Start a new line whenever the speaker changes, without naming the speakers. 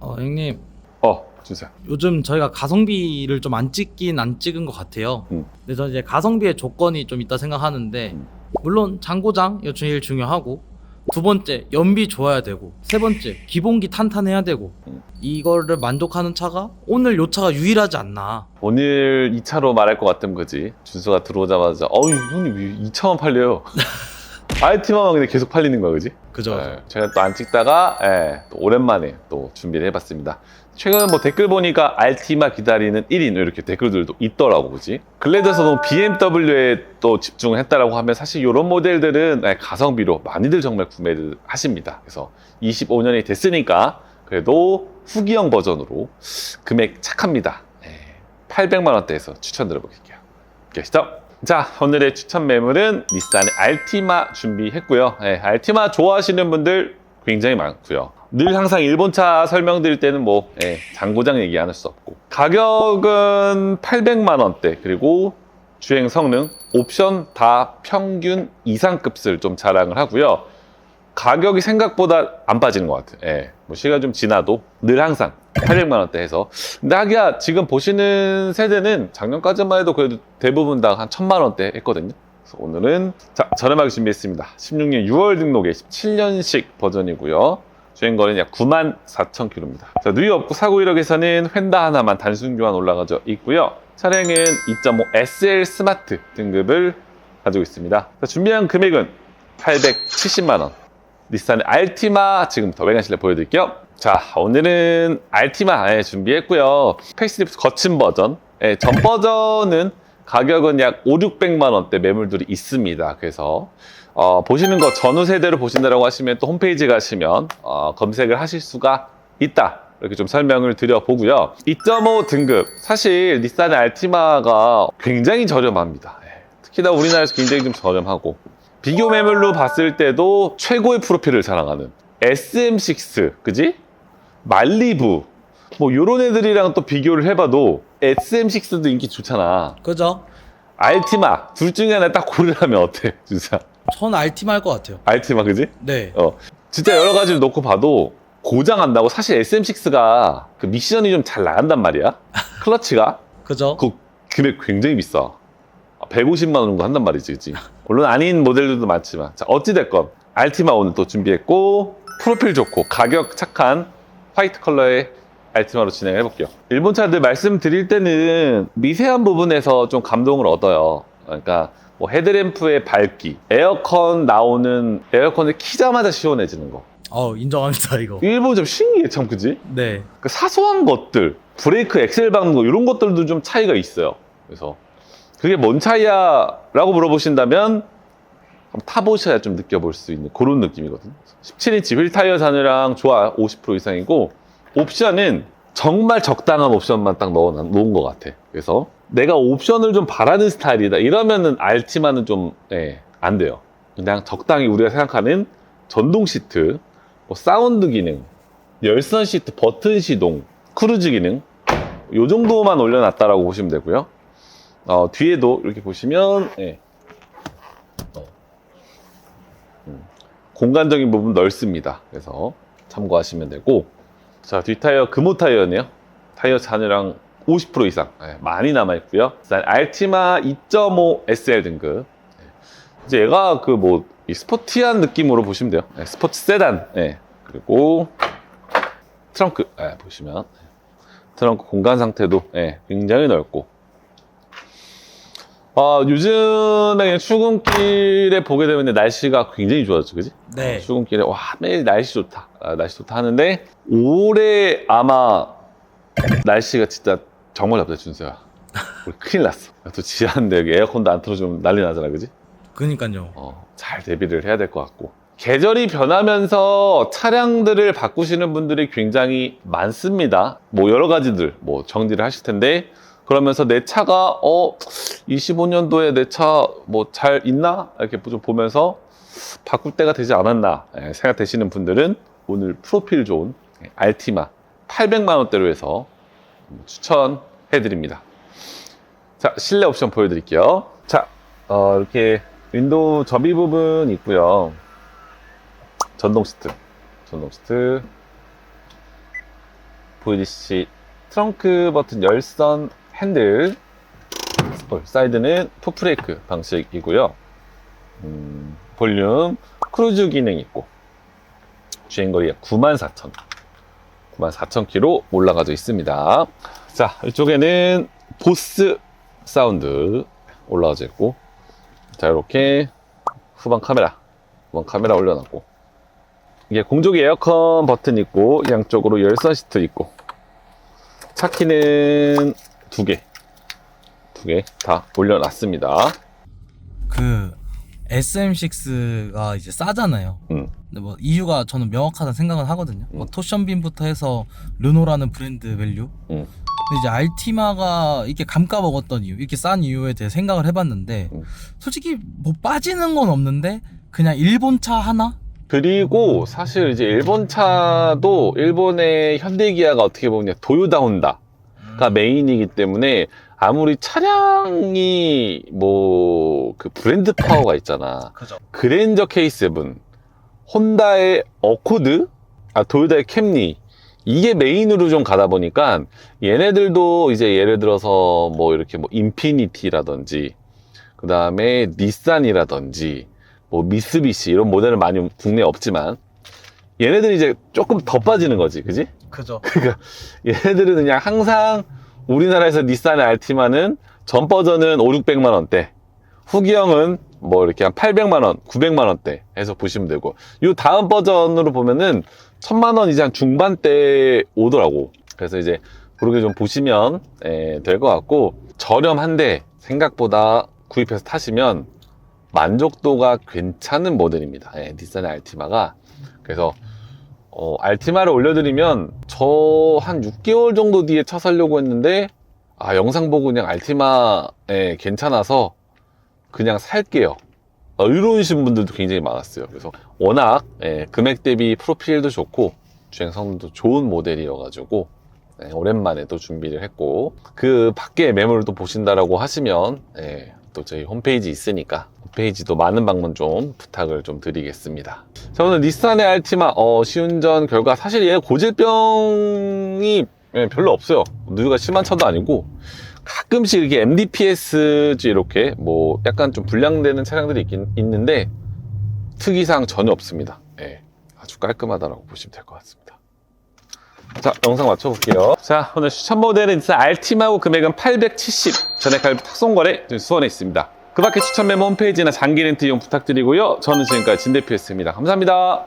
어, 형님
어, 주세요.
요즘 저희가 가성비를 좀 안 찍긴 안 찍은 것 같아요.
음.
근데 저 이제 가성비의 조건이 좀 있다 생각하는데
음.
물론 장고장 이거 제일 중요하고 두 번째 연비 좋아야 되고 세 번째 기본기 탄탄해야 되고
음.
이거를 만족하는 차가 오늘 요 차가 유일하지 않나.
오늘 2차로 말할 것 같으면 그지. 준수가 들어오자마자 어이 형님 왜 2차만 팔려요. 알티마만 근데 계속 팔리는 거야 그지?
그죠?
예, 제가 또 안 찍다가 예, 또 오랜만에 또 준비를 해봤습니다. 최근 뭐 댓글 보니까 알티마 기다리는 1인 이렇게 댓글들도 있더라고 그지? 글래드에서도 BMW에 또 집중을 했다라고 하면 사실 이런 모델들은 예, 가성비로 많이들 정말 구매를 하십니다. 그래서 25년이 됐으니까 그래도 후기형 버전으로 금액 착합니다. 예, 800만 원대에서 추천드려볼게요. 계시죠? 자, 오늘의 추천 매물은 닛산의 알티마 준비했고요. 예, 알티마 좋아하시는 분들 굉장히 많고요. 늘 항상 일본차 설명드릴 때는 뭐 예, 장고장 얘기 안 할 수 없고 가격은 800만 원대 그리고 주행 성능 옵션 다 평균 이상급을 좀 자랑을 하고요. 가격이 생각보다 안 빠지는 것 같아요. 예, 뭐 시간 좀 지나도 늘 항상 800만 원대 해서. 근데 하기야 지금 보시는 세대는 작년까지만 해도 그래도 대부분 다 한 1000만 원대 했거든요. 그래서 오늘은 자 저렴하게 준비했습니다. 16년 6월 등록에 17년식 버전이고요. 주행거리는 약 9만 4천 킬로입니다. 자, 없고 사고 이력에서는 휀다 하나만 단순 교환 올라가져 있고요. 차량은 2.5 SL 스마트 등급을 가지고 있습니다. 자, 준비한 금액은 870만 원. 닛산의 알티마 지금부터 외관 실내 보여드릴게요. 자, 오늘은 알티마 예, 준비했고요. 페이스리프트 거친 버전. 예, 전 버전은 가격은 약 5, 600만 원대 매물들이 있습니다. 그래서 어, 보시는 거 전후 세대로 보신다고 하시면 또 홈페이지 가시면 어, 검색을 하실 수가 있다. 이렇게 좀 설명을 드려보고요. 2.5 등급. 사실 닛산의 알티마가 굉장히 저렴합니다. 예, 특히나 우리나라에서 굉장히 좀 저렴하고 비교 매물로 봤을 때도 최고의 프로필을 자랑하는 SM6, 그지? 말리부, 뭐 요런 애들이랑 또 비교를 해봐도 SM6도 인기 좋잖아.
그죠?
알티마 둘 중에 하나 딱 고르라면 어때, 진짜?
전 알티마 할 것 같아요.
알티마, 그지?
네.
어, 진짜 여러 가지를 놓고 봐도 고장한다고 사실 SM6가 그 미션이 좀 잘 나간단 말이야. 클러치가
그죠?
그 금액 굉장히 비싸. 150만 원 정도 한단 말이지, 그치? 물론 아닌 모델들도 많지만. 자, 어찌됐건, 알티마 오늘 또 준비했고, 프로필 좋고, 가격 착한 화이트 컬러의 알티마로 진행해 볼게요. 일본 차들 말씀드릴 때는 미세한 부분에서 좀 감동을 얻어요. 그러니까, 뭐 헤드램프의 밝기, 에어컨 나오는, 에어컨을 키자마자 시원해지는 거.
어 인정합니다 이거.
일본 좀 신기해, 참, 그지?
네.
그 사소한 것들, 브레이크 엑셀 거 이런 것들도 좀 차이가 있어요. 그래서 그게 뭔 차이야? 라고 물어보신다면 타보셔야 좀 느껴볼 수 있는 그런 느낌이거든요. 17인치 휠 타이어 잔이랑 좋아 50% 이상이고 옵션은 정말 적당한 옵션만 딱 넣어 놓은 것 같아. 그래서 내가 옵션을 좀 바라는 스타일이다. 이러면은 알티마는 좀, 예, 안 돼요. 그냥 적당히 우리가 생각하는 전동 시트, 뭐 사운드 기능, 열선 시트, 버튼 시동, 크루즈 기능, 요 정도만 올려놨다라고 보시면 되고요. 어, 뒤에도 이렇게 보시면, 예. 어. 음, 공간적인 부분 넓습니다. 그래서 참고하시면 되고, 자, 뒷타이어 금호 타이어네요. 타이어 잔여량 50% 이상 예, 많이 남아 있고요. 일단 알티마 2.5 SL 등급. 예. 이제 얘가 그 뭐 스포티한 느낌으로 보시면 돼요. 예, 스포츠 세단. 예. 그리고 트렁크 예, 보시면 트렁크 공간 상태도 예, 굉장히 넓고 아, 요즘에 그냥 출근길에 보게 되면 날씨가 굉장히 좋아졌죠, 그지?
네.
어, 출근길에 와 매일 날씨 좋다, 아, 날씨 좋다 하는데 올해 아마 날씨가 진짜 정말 나쁘다, 준서야. 우리 큰일 났어. 또 지하인데 여기 에어컨도 안 틀어주면 난리 나잖아, 그지?
그니까요.
어, 잘 대비를 해야 될 것 같고. 계절이 변하면서 차량들을 바꾸시는 분들이 굉장히 많습니다. 뭐 여러 가지들 뭐 정리를 하실 텐데 그러면서 내 차가 어 25년도에 내 차 뭐 잘 있나 이렇게 좀 보면서 바꿀 때가 되지 않았나 예, 생각되시는 분들은 오늘 프로필 좋은 알티마 800만 원대로 해서 추천해 드립니다. 자 실내 옵션 보여드릴게요. 자 어, 이렇게 윈도우 접이 부분 있고요. 전동 시트, 전동 시트. 보이듯이 트렁크 버튼 열선 핸들 어, 사이드는 풋브레이크 방식이고요. 음, 볼륨 크루즈 기능 있고 주행거리가 94,000 94,000km 올라가져 있습니다. 자 이쪽에는 보스 사운드 올라가져 있고 자 이렇게 후방 카메라 후방 카메라 올려놨고. 이게 공조기 에어컨 버튼 있고 양쪽으로 열선 시트 있고. 차키는 두 개, 두 개 다 올려놨습니다.
그 SM6가 이제 싸잖아요.
음.
근데 뭐 이유가 저는 명확하다는 생각은 하거든요. 뭐 토션빔부터 해서 르노라는 브랜드 밸류.
음.
근데 이제 알티마가 이렇게 감가 먹었던 이유, 이렇게 싼 이유에 대해 생각을 해봤는데
음.
솔직히 뭐 빠지는 건 없는데 그냥 일본 차 하나?
그리고 사실 이제 일본 차도 일본의 현대기아가 어떻게 보면 도요다 혼다 가 메인이기 때문에 아무리 차량이 뭐 그 브랜드 파워가 있잖아.
그죠.
그랜저 K7, 혼다의 어코드, 아 도요타의 캠리 이게 메인으로 좀 가다 보니까 얘네들도 이제 예를 들어서 뭐 이렇게 뭐 인피니티라든지 그 다음에 닛산이라든지 뭐 미쓰비시 이런 모델은 많이 국내에 없지만 얘네들이 이제 조금 더 빠지는 거지, 그지?
그죠.
얘네들은 그냥 항상 우리나라에서 닛산의 알티마는 전 버전은 5, 600만 원대, 후기형은 뭐 이렇게 한 800만 원, 900만 원대 해서 보시면 되고, 요 다음 버전으로 보면은 1000만 원 이상 중반대 오더라고. 그래서 이제 그렇게 좀 보시면 될 것 같고 저렴한데 생각보다 구입해서 타시면 만족도가 괜찮은 모델입니다. 예, 닛산의 알티마가. 그래서 어, 알티마를 올려드리면 저 한 6개월 정도 뒤에 차 살려고 했는데 아 영상 보고 그냥 알티마 예, 괜찮아서 그냥 살게요. 어, 이러신 분들도 굉장히 많았어요. 그래서 워낙 예, 금액 대비 프로필도 좋고 주행 성능도 좋은 모델이어가지고 예, 오랜만에 또 준비를 했고 그 밖에 매물을 또 보신다라고 하시면 예, 또 저희 홈페이지 있으니까 홈페이지도 많은 방문 좀 부탁을 좀 드리겠습니다. 자 오늘 닛산의 알티마 어, 시운전 결과 사실 얘 고질병이 예, 별로 없어요. 누유가 심한 차도 아니고 가끔씩 이렇게 MDPSG 이렇게 뭐 약간 좀 불량되는 차량들이 있긴 있는데 특이사항 전혀 없습니다. 예, 아주 깔끔하다라고 보시면 될 것 같습니다. 자, 영상 맞춰볼게요. 자, 오늘 추천 모델은 닛산 알티마고 금액은 870. 전액 할부 탁송거래 수원에 있습니다. 그 밖에 추천 메모 홈페이지나 장기 렌트 이용 부탁드리고요. 저는 지금까지 진대표였습니다. 감사합니다.